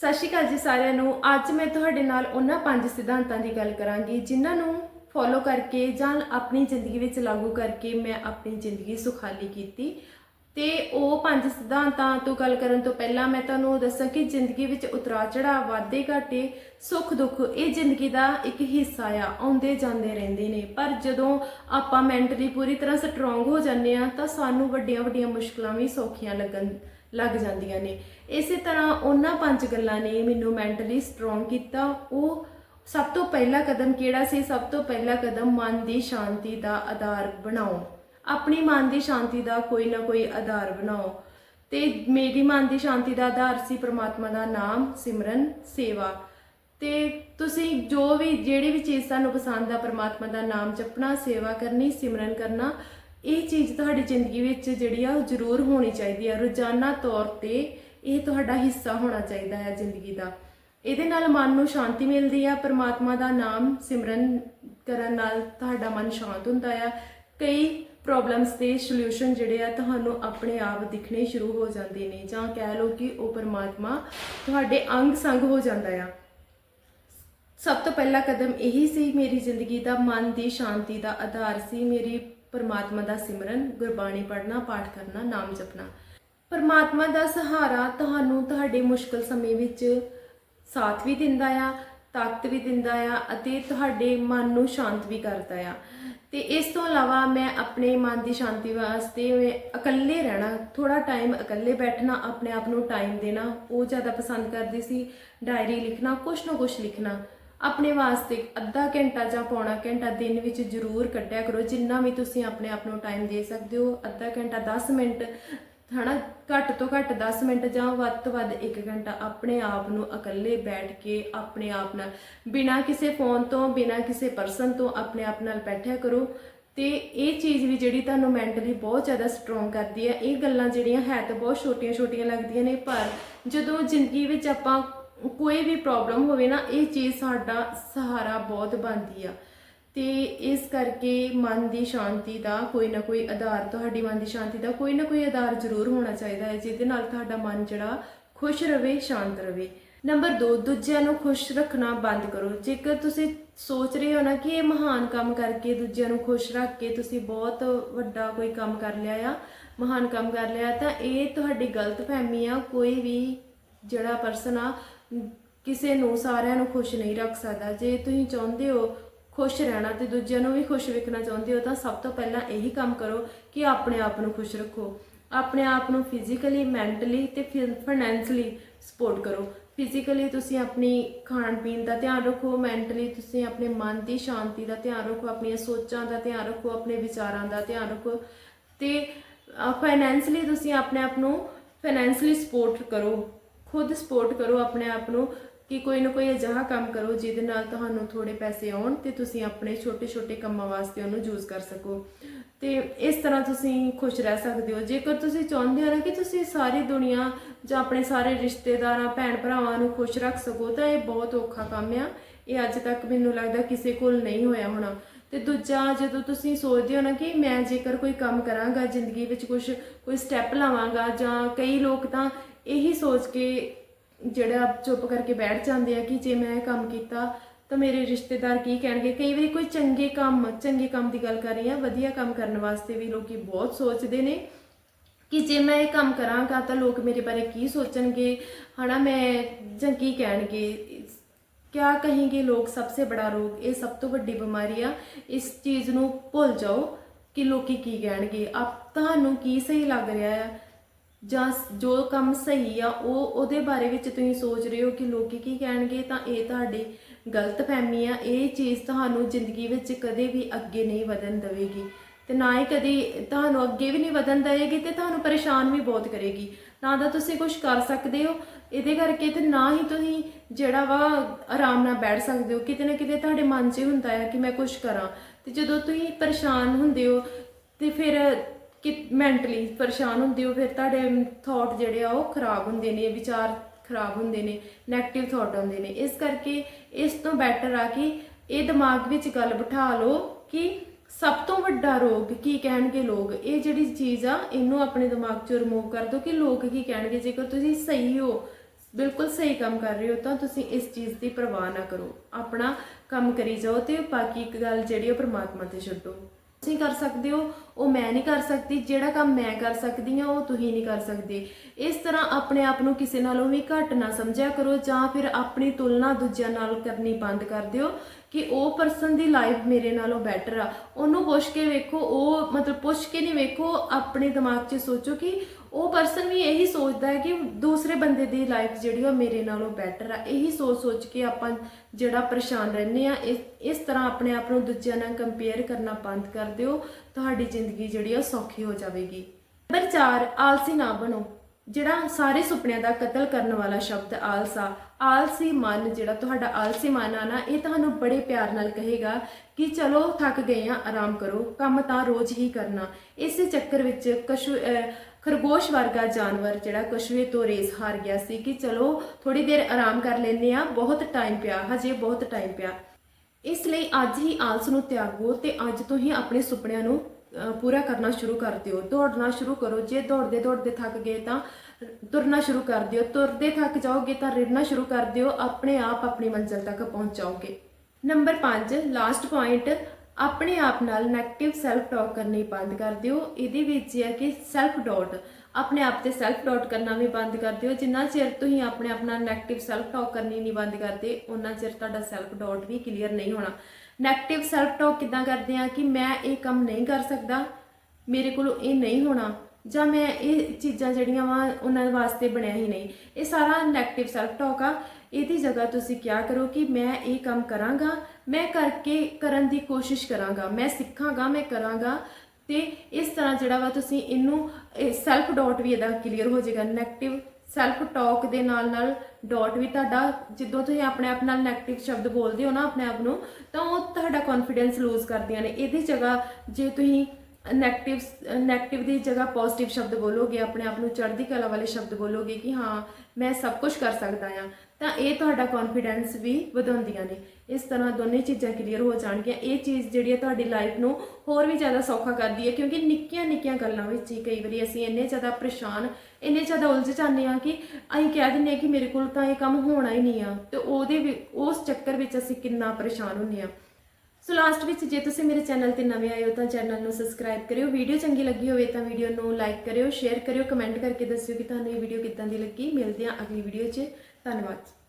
ਸਤਿ ਸ਼੍ਰੀ ਅਕਾਲ ਜੀ ਸਾਰਿਆਂ ਨੂੰ। ਅੱਜ ਮੈਂ ਤੁਹਾਡੇ ਨਾਲ ਉਹਨਾਂ ਪੰਜ ਸਿਧਾਂਤਾਂ ਦੀ ਗੱਲ ਕਰਾਂਗੀ, ਜਿਨ੍ਹਾਂ ਨੂੰ ਫੋਲੋ ਕਰਕੇ ਜਾਂ ਆਪਣੀ ਜ਼ਿੰਦਗੀ ਵਿੱਚ ਲਾਗੂ ਕਰਕੇ ਮੈਂ ਆਪਣੀ ਜ਼ਿੰਦਗੀ ਸੁਖਾਲੀ ਕੀਤੀ। ਤੇ ਉਹ ਪੰਜ ਸਿਧਾਂਤਾਂ ਤੋਂ ਗੱਲ ਕਰਨ ਤੋਂ ਪਹਿਲਾਂ ਮੈਂ ਤੁਹਾਨੂੰ ਦੱਸਾਂ ਕਿ ਜ਼ਿੰਦਗੀ ਵਿੱਚ ਉਤਰਾਅ ਚੜਾਅ ਵਾਧੇ ਘਾਟੇ, ਸੁੱਖ ਦੁੱਖ, ਇਹ ਜ਼ਿੰਦਗੀ ਦਾ ਇੱਕ ਹਿੱਸਾ ਆ, ਆਉਂਦੇ ਜਾਂਦੇ ਰਹਿੰਦੇ ਨੇ। ਪਰ ਜਦੋਂ ਆਪਾਂ ਮੈਂਟਲੀ ਪੂਰੀ ਤਰ੍ਹਾਂ ਸਟਰੋਂਗ ਹੋ ਜਾਂਦੇ ਆ ਤਾਂ ਸਾਨੂੰ ਵੱਡੀਆਂ ਵੱਡੀਆਂ ਮੁਸ਼ਕਲਾਂ ਵੀ ਸੌਖੀਆਂ ਲੱਗਣ ਲੱਗ ਜਾਂਦੀਆਂ ਨੇ। ਇਸੇ ਤਰ੍ਹਾਂ ਉਹਨਾਂ ਪੰਜ ਗੱਲਾਂ ਨੇ ਮੈਨੂੰ ਮੈਂਟਲੀ ਸਟਰੋਂਗ ਕੀਤਾ। ਉਹ ਸਭ ਤੋਂ ਪਹਿਲਾ ਕਦਮ ਕਿਹੜਾ ਸੀ? ਸਭ ਤੋਂ ਪਹਿਲਾ ਕਦਮ ਮਨ ਦੀ ਸ਼ਾਂਤੀ ਦਾ ਆਧਾਰ ਬਣਾਓ। ਆਪਣੀ ਮਨ ਦੀ ਸ਼ਾਂਤੀ ਦਾ ਕੋਈ ਨਾ ਕੋਈ ਆਧਾਰ ਬਣਾਓ। ਤੇ ਮੇਰੀ ਮਨ ਦੀ ਸ਼ਾਂਤੀ ਦਾ ਆਧਾਰ ਸੀ ਪ੍ਰਮਾਤਮਾ ਦਾ ਨਾਮ, ਸਿਮਰਨ, ਸੇਵਾ। ਤੇ ਤੁਸੀਂ ਜੋ ਵੀ, ਜਿਹੜੀ ਵੀ ਚੀਜ਼ ਤੁਹਾਨੂੰ ਪਸੰਦ ਆ, ਪ੍ਰਮਾਤਮਾ ਦਾ ਨਾਮ ਜਪਣਾ, ਸੇਵਾ ਕਰਨੀ, ਸਿਮਰਨ ਕਰਨਾ ਇਹ ਚੀਜ਼ ਤੁਹਾਡੀ ਜ਼ਿੰਦਗੀ ਵਿੱਚ ਜਿਹੜੀ ਆ ਉਹ ਜ਼ਰੂਰ ਹੋਣੀ ਚਾਹੀਦੀ ਆ। ਰੋਜ਼ਾਨਾ ਤੌਰ ਤੇ ਇਹ ਤੁਹਾਡਾ ਹਿੱਸਾ ਹੋਣਾ ਚਾਹੀਦਾ ਹੈ ਜ਼ਿੰਦਗੀ ਦਾ। ਇਹਦੇ ਨਾਲ ਮਨ ਨੂੰ ਸ਼ਾਂਤੀ ਮਿਲਦੀ ਆ, ਪਰਮਾਤਮਾ ਦਾ ਨਾਮ ਸਿਮਰਨ ਕਰਨ ਨਾਲ ਤੁਹਾਡਾ ਮਨ ਸ਼ਾਂਤ ਹੁੰਦਾ ਆ। ਕਈ ਪ੍ਰੋਬਲਮਸ ਦੇ ਸੋਲੂਸ਼ਨ ਜਿਹੜੇ ਆ ਤੁਹਾਨੂੰ ਆਪਣੇ ਆਪ ਦਿਖਣੇ ਸ਼ੁਰੂ ਹੋ ਜਾਂਦੇ ਨੇ ਜਾਂ ਕਹਿ ਲਓ ਕਿ ਉਹ ਪਰਮਾਤਮਾ ਤੁਹਾਡੇ ਅੰਗ ਸੰਗ ਹੋ ਜਾਂਦਾ ਆ। ਸਭ ਤੋਂ ਪਹਿਲਾ ਕਦਮ ਇਹੀ ਸੀ, ਮੇਰੀ ਜ਼ਿੰਦਗੀ ਦਾ ਮਨ ਦੀ ਸ਼ਾਂਤੀ ਦਾ ਆਧਾਰ ਸੀ, ਮੇਰੀ ਪਰਮਾਤਮਾ ਦਾ ਸਿਮਰਨ, ਗੁਰਬਾਣੀ ਪੜ੍ਹਨਾ, ਪਾਠ ਕਰਨਾ, ਨਾਮ ਜਪਣਾ। ਪਰਮਾਤਮਾ ਦਾ ਸਹਾਰਾ ਤੁਹਾਨੂੰ ਤੁਹਾਡੇ ਮੁਸ਼ਕਲ ਸਮੇਂ ਵਿੱਚ ਸਾਥ ਵੀ ਦਿੰਦਾ ਆ, ਤਾਕਤ ਵੀ ਦਿੰਦਾ ਆ ਅਤੇ ਤੁਹਾਡੇ ਮਨ ਨੂੰ ਸ਼ਾਂਤ ਵੀ ਕਰਦਾ ਆ। ਤੇ ਇਸ ਤੋਂ ਇਲਾਵਾ ਮੈਂ ਆਪਣੇ ਮਨ ਦੀ ਸ਼ਾਂਤੀ ਵਾਸਤੇ ਮੈਂ ਇਕੱਲੇ ਰਹਿਣਾ ਥੋੜਾ ਟਾਈਮ ਇਕੱਲੇ ਬੈਠਣਾ, ਆਪਣੇ ਆਪ ਨੂੰ ਟਾਈਮ ਦੇਣਾ, ਉਹ ਜ਼ਿਆਦਾ ਪਸੰਦ ਕਰਦੀ ਸੀ। ਡਾਇਰੀ ਲਿਖਣਾ, ਕੁਛ ਨਾ ਕੁਛ ਲਿਖਣਾ। ਆਪਣੇ ਵਾਸਤੇ ਅੱਧਾ ਘੰਟਾ ਜਾਂ ਪੌਣਾ ਘੰਟਾ ਦਿਨ ਵਿੱਚ ਜ਼ਰੂਰ ਕੱਢਿਆ ਕਰੋ। ਜਿੰਨਾ ਵੀ ਤੁਸੀਂ ਆਪਣੇ ਆਪ ਨੂੰ ਟਾਈਮ ਦੇ ਸਕਦੇ ਹੋ, ਅੱਧਾ ਘੰਟਾ 10 ਮਿੰਟ, ਹਨਾ? ਘੱਟ ਤੋਂ ਘੱਟ 10 ਮਿੰਟ ਜਾਂ ਵੱਧ ਤੋਂ ਵੱਧ 1 ਘੰਟਾ ਆਪਣੇ ਆਪ ਨੂੰ ਇਕੱਲੇ ਬੈਠ ਕੇ ਆਪਣੇ ਆਪ ਨਾਲ, ਬਿਨਾਂ ਕਿਸੇ ਫੋਨ ਤੋਂ, ਬਿਨਾਂ ਕਿਸੇ ਪਰਸਨ ਤੋਂ ਆਪਣੇ ਆਪ ਨਾਲ ਬੈਠਿਆ ਕਰੋ। ਤੇ ਇਹ ਚੀਜ਼ ਵੀ ਜਿਹੜੀ ਤੁਹਾਨੂੰ ਮੈਂਟਲੀ ਬਹੁਤ ਜ਼ਿਆਦਾ ਸਟਰੋਂਗ ਕਰਦੀ ਹੈ। ਇਹ ਗੱਲਾਂ ਜਿਹੜੀਆਂ ਹੈ ਤਾਂ ਬਹੁਤ ਛੋਟੀਆਂ-ਛੋਟੀਆਂ ਲੱਗਦੀਆਂ ਨੇ, ਪਰ ਜਦੋਂ ਜ਼ਿੰਦਗੀ ਵਿੱਚ ਆਪਾਂ ਕੋਈ ਵੀ ਪ੍ਰੋਬਲਮ ਹੋਵੇ ਨਾ, ਇਹ ਚੀਜ਼ ਸਾਡਾ ਸਹਾਰਾ ਬਹੁਤ ਬਣਦੀ ਆ। ਤੇ ਇਸ ਕਰਕੇ ਮਨ ਦੀ ਸ਼ਾਂਤੀ ਦਾ ਕੋਈ ਨਾ ਕੋਈ ਆਧਾਰ, ਤੁਹਾਡੀ ਮਨ ਦੀ ਸ਼ਾਂਤੀ ਦਾ ਕੋਈ ਨਾ ਕੋਈ ਆਧਾਰ ਜ਼ਰੂਰ ਹੋਣਾ ਚਾਹੀਦਾ ਹੈ, ਜਿਹਦੇ ਨਾਲ ਤੁਹਾਡਾ ਮਨ ਜਿਹੜਾ ਖੁਸ਼ ਰਵੇ, ਸ਼ਾਂਤ ਰਵੇ। ਨੰਬਰ 2 ਦੂਜਿਆਂ ਨੂੰ ਖੁਸ਼ ਰੱਖਣਾ ਬੰਦ ਕਰੋ। ਜੇਕਰ ਤੁਸੀਂ ਸੋਚ ਰਹੇ ਹੋ ਨਾ ਕਿ ਇਹ ਮਹਾਨ ਕੰਮ ਕਰਕੇ ਦੂਜਿਆਂ ਨੂੰ ਖੁਸ਼ ਰੱਖ ਕੇ ਤੁਸੀਂ ਬਹੁਤ ਵੱਡਾ ਕੋਈ ਕੰਮ ਕਰ ਲਿਆ ਆ, ਮਹਾਨ ਕੰਮ ਕਰ ਲਿਆ, ਤਾਂ ਇਹ ਤੁਹਾਡੀ ਗਲਤ ਫਹਿਮੀ ਆ। ਕੋਈ ਵੀ ਜਿਹੜਾ ਪਰਸਨ ਆ ਕਿਸੇ ਨੂੰ ਸਾਰਿਆਂ ਨੂੰ ਖੁਸ਼ ਨਹੀਂ ਰੱਖ ਸਕਦਾ। ਜੇ ਤੁਸੀਂ ਚਾਹੁੰਦੇ ਹੋ ਖੁਸ਼ ਰਹਿਣਾ ਤੇ ਦੂਜਿਆਂ ਨੂੰ ਵੀ ਖੁਸ਼ ਵੇਖਣਾ ਚਾਹੁੰਦੇ ਹੋ, ਤਾਂ ਸਭ ਤੋਂ ਪਹਿਲਾਂ ਇਹੀ ਕੰਮ ਕਰੋ ਕਿ ਆਪਣੇ ਆਪ ਨੂੰ ਖੁਸ਼ ਰੱਖੋ। ਆਪਣੇ ਆਪ ਨੂੰ ਫਿਜ਼ੀਕਲੀ ਮੈਂਟਲੀ ਤੇ ਫਾਈਨੈਂਸ਼ਲੀ ਸਪੋਰਟ ਕਰੋ। ਫਿਜ਼ੀਕਲੀ ਤੁਸੀਂ ਆਪਣੀ ਖਾਣ ਪੀਣ ਦਾ ਧਿਆਨ ਰੱਖੋ ਮੈਂਟਲੀ ਤੁਸੀਂ ਆਪਣੇ ਮਨ ਦੀ ਸ਼ਾਂਤੀ ਦਾ ਧਿਆਨ ਰੱਖੋ, ਆਪਣੀਆਂ ਸੋਚਾਂ ਦਾ ਧਿਆਨ ਰੱਖੋ, ਆਪਣੇ ਵਿਚਾਰਾਂ ਦਾ ਧਿਆਨ ਰੱਖੋ ਤੇ ਫਾਈਨੈਂਸ਼ਲੀ ਤੁਸੀਂ ਆਪਣੇ ਆਪ ਨੂੰ ਫਾਈਨੈਂਸ਼ਲੀ ਸਪੋਰਟ ਕਰੋ। ਖੁਦ ਸਪੋਰਟ ਕਰੋ ਆਪਣੇ ਆਪ ਨੂੰ ਕਿ ਕੋਈ ਨਾ ਕੋਈ ਅਜਿਹਾ ਕੰਮ ਕਰੋ ਜਿਹਦੇ ਨਾਲ ਤੁਹਾਨੂੰ ਥੋੜੇ ਪੈਸੇ ਆਉਣ ਤੇ ਤੁਸੀਂ ਆਪਣੇ ਛੋਟੇ-ਛੋਟੇ ਕੰਮਾਂ ਵਾਸਤੇ ਉਹਨੂੰ ਯੂਜ਼ ਕਰ ਸਕੋ। ਤੇ ਇਸ ਤਰ੍ਹਾਂ ਤੁਸੀਂ ਖੁਸ਼ ਰਹਿ ਸਕਦੇ ਹੋ। ਜੇਕਰ ਤੁਸੀਂ ਚਾਹੁੰਦੇ ਹੋ ਨਾ ਕਿ ਤੁਸੀਂ ਸਾਰੀ ਦੁਨੀਆ ਜਾਂ ਆਪਣੇ ਸਾਰੇ ਰਿਸ਼ਤੇਦਾਰਾਂ ਭੈਣ ਭਰਾਵਾਂ ਨੂੰ ਖੁਸ਼ ਰੱਖ ਸਕੋ, ਤਾਂ ਇਹ ਬਹੁਤ ਔਖਾ ਕੰਮ ਆ। ਇਹ ਅੱਜ ਤੱਕ ਮੈਨੂੰ ਲੱਗਦਾ ਕਿਸੇ ਕੋਲ ਨਹੀਂ ਹੋਇਆ ਹੋਣਾ। ਤੇ ਦੂਜਾ, ਜਦੋਂ ਤੁਸੀਂ ਸੋਚਦੇ ਹੋ ਨਾ ਕਿ ਮੈਂ ਜੇਕਰ ਕੋਈ ਕੰਮ ਕਰਾਂਗਾ, ਜ਼ਿੰਦਗੀ ਵਿੱਚ ਕੁਝ ਕੋਈ ਸਟੈਪ ਲਾਵਾਂਗਾ ਜਾਂ ਕਈ ਲੋਕ ਤਾਂ ਇਹੀ ਸੋਚ ਕੇ ਜਿਹੜਾ ਚੁੱਪ ਕਰਕੇ ਬੈਠ ਜਾਂਦੇ ਆ ਕਿ ਜੇ ਮੈਂ ਇਹ ਕੰਮ ਕੀਤਾ ਤਾਂ ਮੇਰੇ ਰਿਸ਼ਤੇਦਾਰ ਕੀ ਕਹਿਣਗੇ? ਕਈ ਵਾਰੀ ਕੋਈ ਚੰਗੇ ਕੰਮ ਚੰਗੇ ਕੰਮ ਦੀ ਗੱਲ ਕਰ ਰਹੀ ਆ ਵਧੀਆ ਕੰਮ ਕਰਨ ਵਾਸਤੇ ਵੀ ਲੋਕੀ ਬਹੁਤ ਸੋਚਦੇ ਨੇ ਕਿ ਜੇ ਮੈਂ ਇਹ ਕੰਮ ਕਰਾਂਗਾ ਤਾਂ ਲੋਕ ਮੇਰੇ ਬਾਰੇ ਕੀ ਸੋਚਣਗੇ? ਹਨਾ, ਮੈਂ ਜਾਂ ਕੀ ਕਹਿਣਗੇ? ਕਿਆ ਕहेंगे ਲੋਕ? ਸਭ ਤੋਂ ਬੜਾ ਰੋਗ, ਇਹ ਸਭ ਤੋਂ ਵੱਡੀ ਬਿਮਾਰੀ ਆ। ਇਸ ਚੀਜ਼ ਨੂੰ ਭੁੱਲ ਜਾਓ ਕਿ ਲੋਕੀ ਕੀ ਕਹਿਣਗੇ? ਆਪ ਤੁਹਾਨੂੰ ਕੀ ਸਹੀ ਲੱਗ ਰਿਹਾ ਆ? ਜਾਂ ਜੋ ਕੰਮ ਸਹੀ ਆ, ਉਹ ਉਹਦੇ ਬਾਰੇ ਵਿੱਚ ਤੁਸੀਂ ਸੋਚ ਰਹੇ ਹੋ ਕਿ ਲੋਕੀ ਕੀ ਕਹਿਣਗੇ, ਤਾਂ ਇਹ ਤੁਹਾਡੀ ਗਲਤ ਫਹਿਮੀ ਆ। ਇਹ ਚੀਜ਼ ਤੁਹਾਨੂੰ ਜ਼ਿੰਦਗੀ ਵਿੱਚ ਕਦੇ ਵੀ ਅੱਗੇ ਨਹੀਂ ਵਧਣ ਦੇਵੇਗੀ। ਤੇ ਨਾ ਹੀ ਕਦੀ ਤੁਹਾਨੂੰ ਅੱਗੇ ਵੀ ਨਹੀਂ ਵਧਣ ਦੇਵੇਗੀ ਤੇ ਤੁਹਾਨੂੰ ਪਰੇਸ਼ਾਨ ਵੀ ਬਹੁਤ ਕਰੇਗੀ। ਨਾ ਤਾਂ ਤੁਸੀਂ ਕੁਝ ਕਰ ਸਕਦੇ ਹੋ। ਇਹਦੇ ਕਰਕੇ ਤੇ ਨਾ ਹੀ ਤੁਸੀਂ ਜਿਹੜਾ ਵਾ ਆਰਾਮ ਨਾਲ ਬੈਠ ਸਕਦੇ ਹੋ। ਕਿਤੇ ਨਾ ਕਿਤੇ ਤੁਹਾਡੇ ਮਨ 'ਚ ਹੁੰਦਾ ਹੈ ਕਿ ਮੈਂ ਕੁਝ ਕਰਾਂ। ਤੇ ਜਦੋਂ ਤੁਸੀਂ ਪਰੇਸ਼ਾਨ ਹੁੰਦੇ ਹੋ, ਤੇ ਫਿਰ ਕਿ ਮੈਂਟਲੀ ਪਰੇਸ਼ਾਨ ਹੁੰਦੇ ਹੋ, ਫਿਰ ਤੁਹਾਡੇ ਥਾਟ ਜਿਹੜੇ ਆ ਉਹ ਖਰਾਬ ਹੁੰਦੇ ਨੇ ਵਿਚਾਰ ਖਰਾਬ ਹੁੰਦੇ ਨੇ 네ਗੇਟਿਵ ਥਾਟ ਆਉਂਦੇ ਨੇ। ਇਸ ਕਰਕੇ ਇਸ ਤੋਂ ਬੈਟਰ ਆ ਕਿ ਇਹ ਦਿਮਾਗ ਵਿੱਚ ਗੱਲ ਬਿਠਾ ਲਓ ਕਿ ਸਭ ਤੋਂ ਵੱਡਾ ਰੋਗ ਕੀ ਕਹਿਣਗੇ ਲੋਕ? ਇਹ ਜਿਹੜੀ ਚੀਜ਼ ਆ, ਇਹਨੂੰ ਆਪਣੇ ਦਿਮਾਗ ਚੋਂ ਰਿਮੂਵ ਕਰ ਦਿਓ ਕਿ ਲੋਕ ਕੀ ਕਹਿਣਗੇ? ਜੇਕਰ ਤੁਸੀਂ ਸਹੀ ਹੋ, ਬਿਲਕੁਲ ਸਹੀ ਕੰਮ ਕਰ ਰਹੇ ਹੋ, ਤਾਂ ਤੁਸੀਂ ਇਸ ਚੀਜ਼ ਦੀ ਪਰਵਾਹ ਨਾ ਕਰੋ। ਆਪਣਾ ਕੰਮ ਕਰੀ ਜਾਓ ਤੇ ਬਾਕੀ ਇੱਕ ਗੱਲ ਜਿਹੜੀ ਉਹ ਪ੍ਰਮਾਤਮਾ ਤੇ ਛੱਡੋ। ਤੁਸੀਂ ਕਰ ਸਕਦੇ ਹੋ, ਉਹ ਮੈਂ ਨਹੀਂ ਕਰ ਸਕਦੀ, ਜਿਹੜਾ ਕੰਮ ਮੈਂ ਕਰ ਸਕਦੀ ਹਾਂ, ਉਹ ਤੁਸੀਂ ਨਹੀਂ ਕਰ ਸਕਦੇ। ਇਸ ਤਰ੍ਹਾਂ ਆਪਣੇ ਆਪ ਨੂੰ ਕਿਸੇ ਨਾਲੋਂ ਵੀ ਘੱਟ ਨਾ ਸਮਝਿਆ ਕਰੋ ਜਾਂ ਫਿਰ ਆਪਣੀ ਤੁਲਨਾ ਦੂਜਿਆਂ ਨਾਲ ਕਰਨੀ ਬੰਦ ਕਰ ਦਿਓ। ਕਿ ਉਹ ਪਰਸਨ ਦੀ ਲਾਈਫ ਮੇਰੇ ਨਾਲੋਂ ਬੈਟਰ ਆ। ਉਹਨੂੰ ਪੁੱਛ ਕੇ ਵੇਖੋ, ਉਹ ਮਤਲਬ ਪੁੱਛ ਕੇ ਨਹੀਂ ਵੇਖੋ, ਆਪਣੇ ਦਿਮਾਗ 'ਚ ਸੋਚੋ ਕਿ ਉਹ ਪਰਸਨ ਵੀ ਇਹੀ ਸੋਚਦਾ ਹੈ ਕਿ ਦੂਸਰੇ ਬੰਦੇ ਦੀ ਲਾਈਫ ਜਿਹੜੀ ਉਹ ਮੇਰੇ ਨਾਲੋਂ ਬੈਟਰ ਆ। ਇਹੀ ਸੋਚ ਸੋਚ ਕੇ ਆਪਾਂ ਜਿਹੜਾ ਪਰੇਸ਼ਾਨ ਰਹਿੰਦੇ ਆ, ਇਸ ਇਸ ਤਰ੍ਹਾਂ ਆਪਣੇ ਆਪ ਨੂੰ ਦੂਜਿਆਂ ਨਾਲ ਕੰਪੇਅਰ ਕਰਨਾ ਬੰਦ ਕਰ ਦਿਓ। ਤੁਹਾਡੀ ਜ਼ਿੰਦਗੀ ਜਿਹੜੀ ਆ ਸੌਖੀ ਹੋ ਜਾਵੇਗੀ। ਨੰਬਰ 4 ਆਲਸੀ ਨਾ ਬਣੋ। ਜਿਹੜਾ ਸਾਰੇ ਸੁਪਨਿਆਂ ਦਾ ਕਤਲ ਕਰਨ ਵਾਲਾ ਸ਼ਬਦ ਆਲਸਾ, ਆਲਸੀ ਮਨ ਜਿਹੜਾ ਤੁਹਾਡਾ ਆਲਸੀ ਮਨ ਆ ਨਾ, ਇਹ ਤੁਹਾਨੂੰ ਬੜੇ ਪਿਆਰ ਨਾਲ ਕਹੇਗਾ ਕਿ ਚਲੋ ਥੱਕ ਗਏ ਆ, ਆਰਾਮ ਕਰੋ, ਕੰਮ ਤਾਂ ਰੋਜ਼ ਹੀ ਕਰਨਾ। ਇਸੇ ਚੱਕਰ ਵਿੱਚ ਕਸ਼ੂ ਖਰਗੋਸ਼ ਵਰਗਾ ਜਾਨਵਰ ਜਿਹੜਾ ਕਸ਼ੂਏ ਤੋਂ ਰੇਸ ਹਾਰ ਗਿਆ ਸੀ ਕਿ ਚਲੋ ਥੋੜੀ ਦੇਰ ਆਰਾਮ ਕਰ ਲੈਨੇ ਆ, ਬਹੁਤ ਟਾਈਮ ਪਿਆ, ਹਜੇ ਬਹੁਤ ਟਾਈਮ ਪਿਆ। ਇਸ ਲਈ ਅੱਜ ਹੀ ਆਲਸ ਨੂੰ ਤਿਆਗੋ ਤੇ ਅੱਜ ਤੋਂ ਹੀ ਆਪਣੇ ਸੁਪਨਿਆਂ ਨੂੰ ਪੂਰਾ ਕਰਨਾ ਸ਼ੁਰੂ ਕਰ ਦਿਓ। ਦੌੜਨਾ ਸ਼ੁਰੂ ਕਰੋ। ਜੇ ਦੌੜਦੇ ਦੌੜਦੇ ਥੱਕ ਗਏ ਤਾਂ ਤੁਰਨਾ ਸ਼ੁਰੂ ਕਰ ਦਿਓ। ਤੁਰਦੇ ਥੱਕ ਜਾਓਗੇ ਤਾਂ ਰਿੜਨਾ ਸ਼ੁਰੂ ਕਰ ਦਿਓ। ਆਪਣੇ ਆਪ ਆਪਣੀ ਮੰਜ਼ਿਲ ਤੱਕ ਪਹੁੰਚ ਜਾਓਗੇ। ਨੰਬਰ 5 ਲਾਸਟ ਪੁਆਇੰਟ ਆਪਣੇ ਆਪ ਨਾਲ 네ਗੇਟਿਵ ਸੈਲਫ ਟਾਕ ਕਰਨੀ ਬੰਦ ਕਰ ਦਿਓ। ਇਹਦੇ ਵਿੱਚ ਇਹ ਹੈ ਕਿ ਸੈਲਫ ਡਾਊਟ ਆਪਣੇ ਆਪ ਤੇ ਸੈਲਫ ਡਾਊਟ ਕਰਨਾ ਵੀ ਬੰਦ ਕਰ ਦਿਓ। ਜਿੰਨਾ ਚਿਰ ਤੁਸੀਂ ਆਪਣੇ ਆਪ ਨਾਲ 네ਗੇਟਿਵ ਸੈਲਫ ਟਾਕ ਕਰਨੀ ਨਹੀਂ ਬੰਦ ਕਰਦੇ ਉਹਨਾਂ ਚਿਰ ਤੁਹਾਡਾ ਸੈਲਫ ਡਾਊਟ ਵੀ ਕਲੀਅਰ ਨਹੀਂ ਹੋਣਾ। 네ਗੇਟਿਵ ਸੈਲਫ ਟਾਕ ਕਿਦਾਂ ਕਰਦੇ ਆ ਕਿ ਮੈਂ ਇਹ ਕੰਮ ਨਹੀਂ ਕਰ ਸਕਦਾ, ਮੇਰੇ ਕੋਲ ਇਹ ਨਹੀਂ ਹੋਣਾ, ਜਾਂ ਮੈਂ ਇਹ ਚੀਜ਼ਾਂ ਜਿਹੜੀਆਂ ਵਾ ਉਹਨਾਂ ਵਾਸਤੇ ਬਣਿਆ ਹੀ ਨਹੀਂ। ਇਹ ਸਾਰਾ 네ਗੇਟਿਵ ਸੈਲਫ ਟਾਕ ਆ। ਇਹਦੀ ਜਗ੍ਹਾ ਤੁਸੀਂ ਕੀ ਕਰੋ ਕਿ ਮੈਂ ਇਹ ਕੰਮ ਕਰਾਂਗਾ, ਮੈਂ ਕਰਕੇ ਕਰਨ ਦੀ ਕੋਸ਼ਿਸ਼ ਕਰਾਂਗਾ, ਮੈਂ ਸਿੱਖਾਂਗਾ, ਮੈਂ ਕਰਾਂਗਾ। ਤੇ ਇਸ ਤਰ੍ਹਾਂ ਜਿਹੜਾ ਵਾ ਤੁਸੀਂ ਇਹਨੂੰ ਸੈਲਫ ਡਾਟ ਵੀ ਇਹਦਾ ਕਲੀਅਰ ਹੋ ਜਾਏਗਾ 네ਗੇਟਿਵ ਸੈਲਫ ਟਾਕ ਦੇ ਨਾਲ ਨਾਲ ਡਾਟ ਵੀ ਤੁਹਾਡਾ, ਜਦੋਂ ਤੁਸੀਂ ਆਪਣੇ ਆਪ ਨਾਲ 네ਗੇਟਿਵ ਸ਼ਬਦ ਬੋਲਦੇ ਹੋ ਨਾ ਆਪਣੇ ਆਪ ਨੂੰ, ਤਾਂ ਉਹ ਤੁਹਾਡਾ ਕੌਨਫੀਡੈਂਸ ਲੂਜ਼ ਕਰਦੀਆਂ ਨੇ। ਇਹਦੀ ਜਗ੍ਹਾ ਜੇ ਤੁਸੀਂ ਨੈਗੇਟਿਵ ਨੈਗੇਟਿਵ ਦੀ ਜਗ੍ਹਾ ਪੋਜ਼ਿਟਿਵ ਸ਼ਬਦ ਬੋਲੋਗੇ, ਆਪਣੇ ਆਪ ਨੂੰ ਚੜ੍ਹਦੀ ਕਲਾ ਵਾਲੇ ਸ਼ਬਦ ਬੋਲੋਗੇ ਕਿ ਹਾਂ, ਮੈਂ ਸਭ ਕੁਝ ਕਰ ਸਕਦਾ ਆ ਤਾਂ ਇਹ ਤੁਹਾਡਾ ਕੌਨਫੀਡੈਂਸ ਵੀ ਵਧਾਉਂਦੀਆਂ ਨੇ। ਇਸ ਤਰ੍ਹਾਂ ਦੋਨੇ ਚੀਜ਼ਾਂ ਕਲੀਅਰ ਹੋ ਜਾਣਗੀਆਂ। ਇਹ ਚੀਜ਼ ਜਿਹੜੀ ਹੈ ਤੁਹਾਡੀ ਲਾਈਫ ਨੂੰ ਹੋਰ ਵੀ ਜ਼ਿਆਦਾ ਸੌਖਾ ਕਰਦੀ ਹੈ, ਕਿਉਂਕਿ ਨਿੱਕੀਆਂ ਨਿੱਕੀਆਂ ਗੱਲਾਂ ਵਿੱਚ ਹੀ ਕਈ ਵਾਰੀ ਅਸੀਂ ਇੰਨੇ ਜ਼ਿਆਦਾ ਪਰੇਸ਼ਾਨ, ਇੰਨੇ ਜ਼ਿਆਦਾ ਉਲਝ ਜਾਂਦੇ ਆ ਕਿ ਅਸੀਂ ਕਹਿ ਦਿੰਦੇ ਆ ਕਿ ਮੇਰੇ ਕੋਲ ਤਾਂ ਇਹ ਕੰਮ ਹੋਣਾ ਹੀ ਨਹੀਂ ਆ। ਤੇ ਉਹਦੇ ਵੀ- ਉਸ ਚੱਕਰ ਵਿੱਚ ਅਸੀਂ ਕਿੰਨਾ ਪਰੇਸ਼ਾਨ ਹੁੰਦੇ ਆ ਸੋ ਲਾਸਟ ਵਿੱਚ ਜੇ ਤੁਸੀਂ ਮੇਰੇ ਚੈਨਲ ਤੇ ਨਵੇਂ ਆਏ ਹੋ ਤਾਂ ਚੈਨਲ ਨੂੰ ਸਬਸਕ੍ਰਾਈਬ ਕਰਿਓ। ਵੀਡੀਓ ਚੰਗੀ ਲੱਗੀ ਹੋਵੇ ਤਾਂ ਵੀਡੀਓ ਨੂੰ ਲਾਈਕ ਕਰਿਓ ਸ਼ੇਅਰ ਕਰਿਓ ਕਮੈਂਟ ਕਰਕੇ ਦੱਸਿਓ ਕਿ ਤੁਹਾਨੂੰ ਇਹ ਵੀਡੀਓ ਕਿੱਦਾਂ ਦੀ ਲੱਗੀ। ਮਿਲਦੇ ਹਾਂ ਅਗਲੀ ਵੀਡੀਓ 'ਚ। ਧੰਨਵਾਦ।